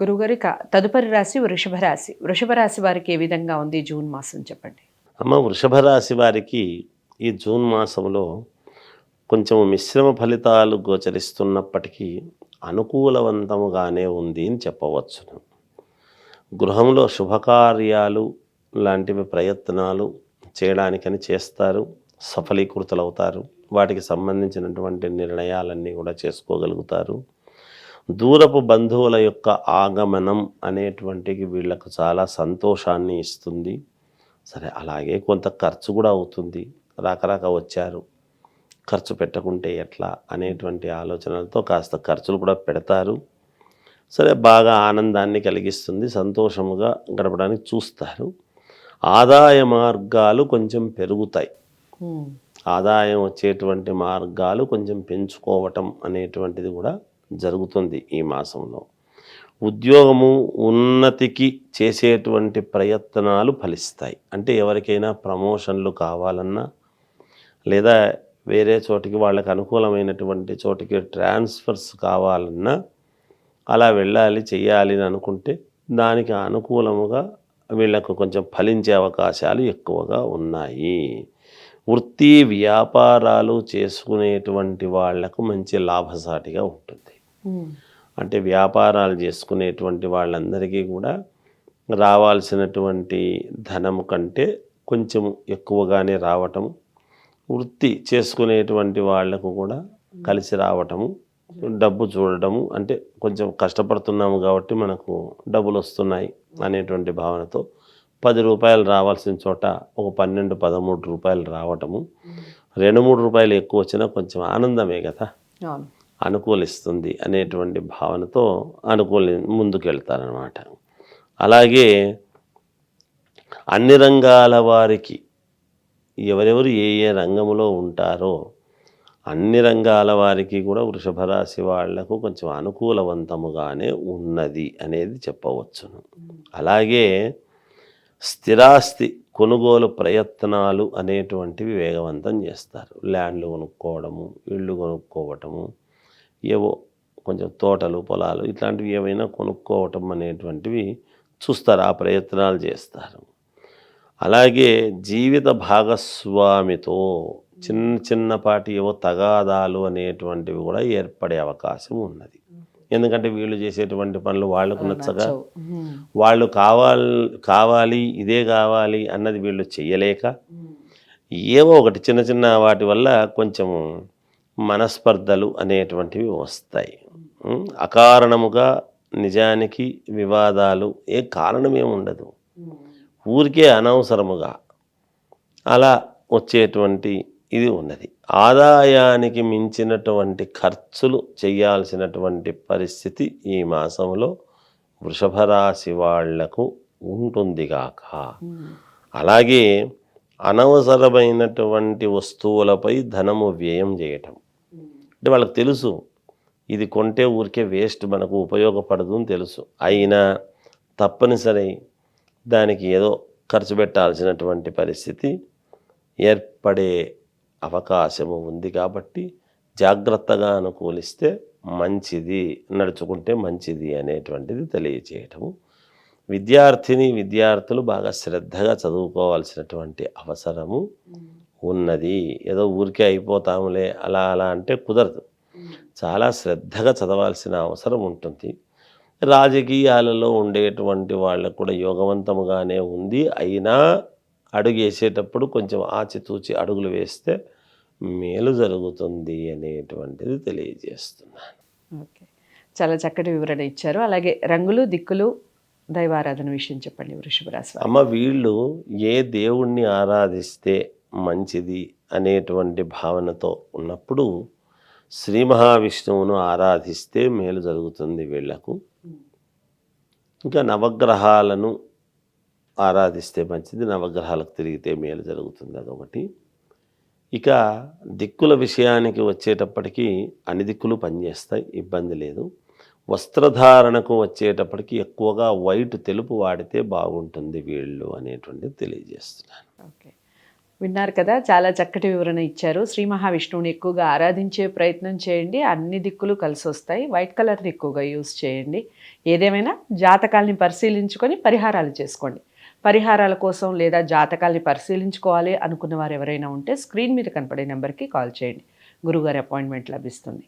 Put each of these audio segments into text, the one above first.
గురుగారు తదుపరి రాశి వృషభ రాశి. వృషభ రాశి వారికి ఏ విధంగా ఉంది జూన్ మాసం చెప్పండి? అమ్మ వృషభ రాశి వారికి ఈ జూన్ మాసంలో కొంచెం మిశ్రమ ఫలితాలు గోచరిస్తున్నప్పటికీ అనుకూలవంతముగానే ఉంది అని చెప్పవచ్చును. గృహంలో శుభకార్యాలు లాంటివి ప్రయత్నాలు చేయడానికని చేస్తారు సఫలీకృతులవుతారు వాటికి సంబంధించినటువంటి నిర్ణయాలన్నీ కూడా చేసుకోగలుగుతారు. దూరపు బంధువుల యొక్క ఆగమనం అనేటువంటిది వీళ్ళకు చాలా సంతోషాన్ని ఇస్తుంది. సరే అలాగే కొంత ఖర్చు కూడా అవుతుంది. రాకరాక వచ్చారు. ఖర్చు పెట్టకుంటే ఎట్లా అనేటువంటి ఆలోచనలతో కాస్త ఖర్చులు కూడా పెడతారు. సరే బాగా ఆనందాన్ని కలిగిస్తుంది. సంతోషముగా గడపడానికి చూస్తారు. ఆదాయ మార్గాలు కొంచెం పెరుగుతాయి. ఆదాయం వచ్చేటువంటి మార్గాలు కొంచెం పెంచుకోవటం అనేటువంటిది కూడా జరుగుతుంది ఈ మాసంలో. ఉద్యోగము ఉన్నతికి చేసేటువంటి ప్రయత్నాలు ఫలిస్తాయి. అంటే ఎవరికైనా ప్రమోషన్లు కావాలన్నా లేదా వేరే చోటికి వాళ్ళకి అనుకూలమైనటువంటి చోటికి ట్రాన్స్ఫర్స్ కావాలన్నా అలా వెళ్ళాలి చేయాలి అని అనుకుంటే దానికి అనుకూలముగా వీళ్ళకు కొంచెం ఫలించే అవకాశాలు ఎక్కువగా ఉన్నాయి. వృత్తి వ్యాపారాలు చేసుకునేటువంటి వాళ్ళకు మంచి లాభసాటిగా ఉంటుంది. అంటే వ్యాపారాలు చేసుకునేటువంటి వాళ్ళందరికీ కూడా రావాల్సినటువంటి ధనము కంటే కొంచెం ఎక్కువగానే రావటం వృత్తి చేసుకునేటువంటి వాళ్ళకు కూడా కలిసి రావటము డబ్బు చూడటము అంటే కొంచెం కష్టపడుతున్నాము కాబట్టి మనకు డబ్బులు వస్తున్నాయి అనేటువంటి భావనతో పది రూపాయలు రావాల్సిన చోట ఒక పన్నెండు పదమూడు రూపాయలు రావటము. రెండు మూడు రూపాయలు ఎక్కువ వచ్చినా కొంచెం ఆనందమే కదా. అనుకూలిస్తుంది అనేటువంటి భావనతో అనుకూలి ముందుకెళ్తారనమాట అలాగే అన్ని రంగాల వారికి ఎవరెవరు ఏ ఏ రంగంలో ఉంటారో అన్ని రంగాల వారికి కూడా వృషభ రాశి వాళ్ళకు కొంచెం అనుకూలవంతముగానే ఉన్నది అనేది చెప్పవచ్చును. అలాగే స్థిరాస్తి కొనుగోలు ప్రయత్నాలు అనేటువంటివి వేగవంతం చేస్తారు. ల్యాండ్లు కొనుక్కోవడము ఇళ్ళు కొనుక్కోవటము ఏవో కొంచెం తోటలు పొలాలు ఇట్లాంటివి ఏవైనా కొనుక్కోవటం అనేటువంటివి చూస్తారు ఆ ప్రయత్నాలు చేస్తారు. అలాగే జీవిత భాగస్వామితో చిన్న చిన్నపాటి ఏవో తగాదాలు అనేటువంటివి కూడా ఏర్పడే అవకాశం ఉన్నది. ఎందుకంటే వీళ్ళు చేసేటువంటి పనులు వాళ్ళకు నచ్చగా వాళ్ళు కావాలి కావాలి ఇదే కావాలి అన్నది వీళ్ళు చెయ్యలేక ఏవో ఒకటి చిన్న చిన్న వాటి వల్ల కొంచెం మనస్పర్ధలు అనేటువంటివి వస్తాయి. అకారణముగా నిజానికి వివాదాలు ఏ కారణమేముండదు ఊరికే అనవసరముగా అలా వచ్చేటువంటి ఇది ఉన్నది. ఆదాయానికి మించినటువంటి ఖర్చులు చేయాల్సినటువంటి పరిస్థితి ఈ మాసంలో వృషభ రాశి వాళ్ళకు ఉంటుందిగాక అలాగే అనవసరమైనటువంటి వస్తువులపై ధనము వ్యయం చేయటం. అంటే వాళ్ళకి తెలుసు ఇది కొంటే ఊరికే వేస్ట్ మనకు ఉపయోగపడదు అని తెలుసు. అయినా తప్పనిసరి దానికి ఏదో ఖర్చు పెట్టాల్సినటువంటి పరిస్థితి ఏర్పడే అవకాశము ఉంది కాబట్టి జాగ్రత్తగా అనుకూలిస్తే మంచిది నడుచుకుంటే మంచిది అనేటువంటిది తెలియచేయటము. విద్యార్థిని విద్యార్థులు బాగా శ్రద్ధగా చదువుకోవాల్సినటువంటి అవసరము. ఉన్నది ఏదో ఊరికే అయిపోతాములే అలా అలా అంటే కుదరదు. చాలా శ్రద్ధగా చదవాల్సిన అవసరం ఉంటుంది. రాజకీయాలలో ఉండేటువంటి వాళ్ళకు కూడా యోగవంతముగానే ఉంది. అయినా అడుగు వేసేటప్పుడు కొంచెం ఆచితూచి అడుగులు వేస్తే మేలు జరుగుతుంది అనేటువంటిది తెలియజేస్తున్నాను. ఓకే. చాలా చక్కటి వివరణ ఇచ్చారు. అలాగే రంగులు దిక్కులు దైవారాధన విషయం చెప్పండి వృషభ రాశి వారు. అమ్మ వీళ్ళు ఏ దేవుణ్ణి ఆరాధిస్తే మంచిది అనేటువంటి భావనతో ఉన్నప్పుడు శ్రీ మహావిష్ణువును ఆరాధిస్తే మేలు జరుగుతుంది వీళ్ళకు ఇంకా నవగ్రహాలను ఆరాధిస్తే మంచిది నవగ్రహాలకు తిరిగితే మేలు జరుగుతుంది అదొకటి. ఇక దిక్కుల విషయానికి వచ్చేటప్పటికీ అన్ని దిక్కులు పనిచేస్తాయి ఇబ్బంది లేదు. వస్త్రధారణకు వచ్చేటప్పటికి ఎక్కువగా వైట్ తెలుపు వాడితే బాగుంటుంది వీళ్ళు అనేటువంటిది తెలియజేస్తున్నాను. ఓకే. విన్నారు కదా చాలా చక్కటి వివరణ ఇచ్చారు. శ్రీ మహావిష్ణువుని ఎక్కువగా ఆరాధించే ప్రయత్నం చేయండి. అన్ని దిక్కులు కలిసి వస్తాయి వైట్ కలర్ని ఎక్కువగా యూస్ చేయండి. ఏదేమైనా జాతకాల్ని పరిశీలించుకొని పరిహారాలు చేసుకోండి. పరిహారాల కోసం లేదా జాతకాల్ని పరిశీలించుకోవాలి అనుకున్న వారు ఎవరైనా ఉంటే స్క్రీన్ మీద కనపడే నెంబర్కి కాల్ చేయండి. గురుగారి అపాయింట్మెంట్ లభిస్తుంది.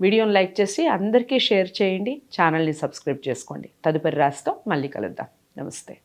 వీడియోని లైక్ చేసి అందరికీ షేర్ చేయండి. ఛానల్ని సబ్స్క్రైబ్ చేసుకోండి. తదుపరి రాస్తాం మళ్ళీ కలుద్దాం. నమస్తే.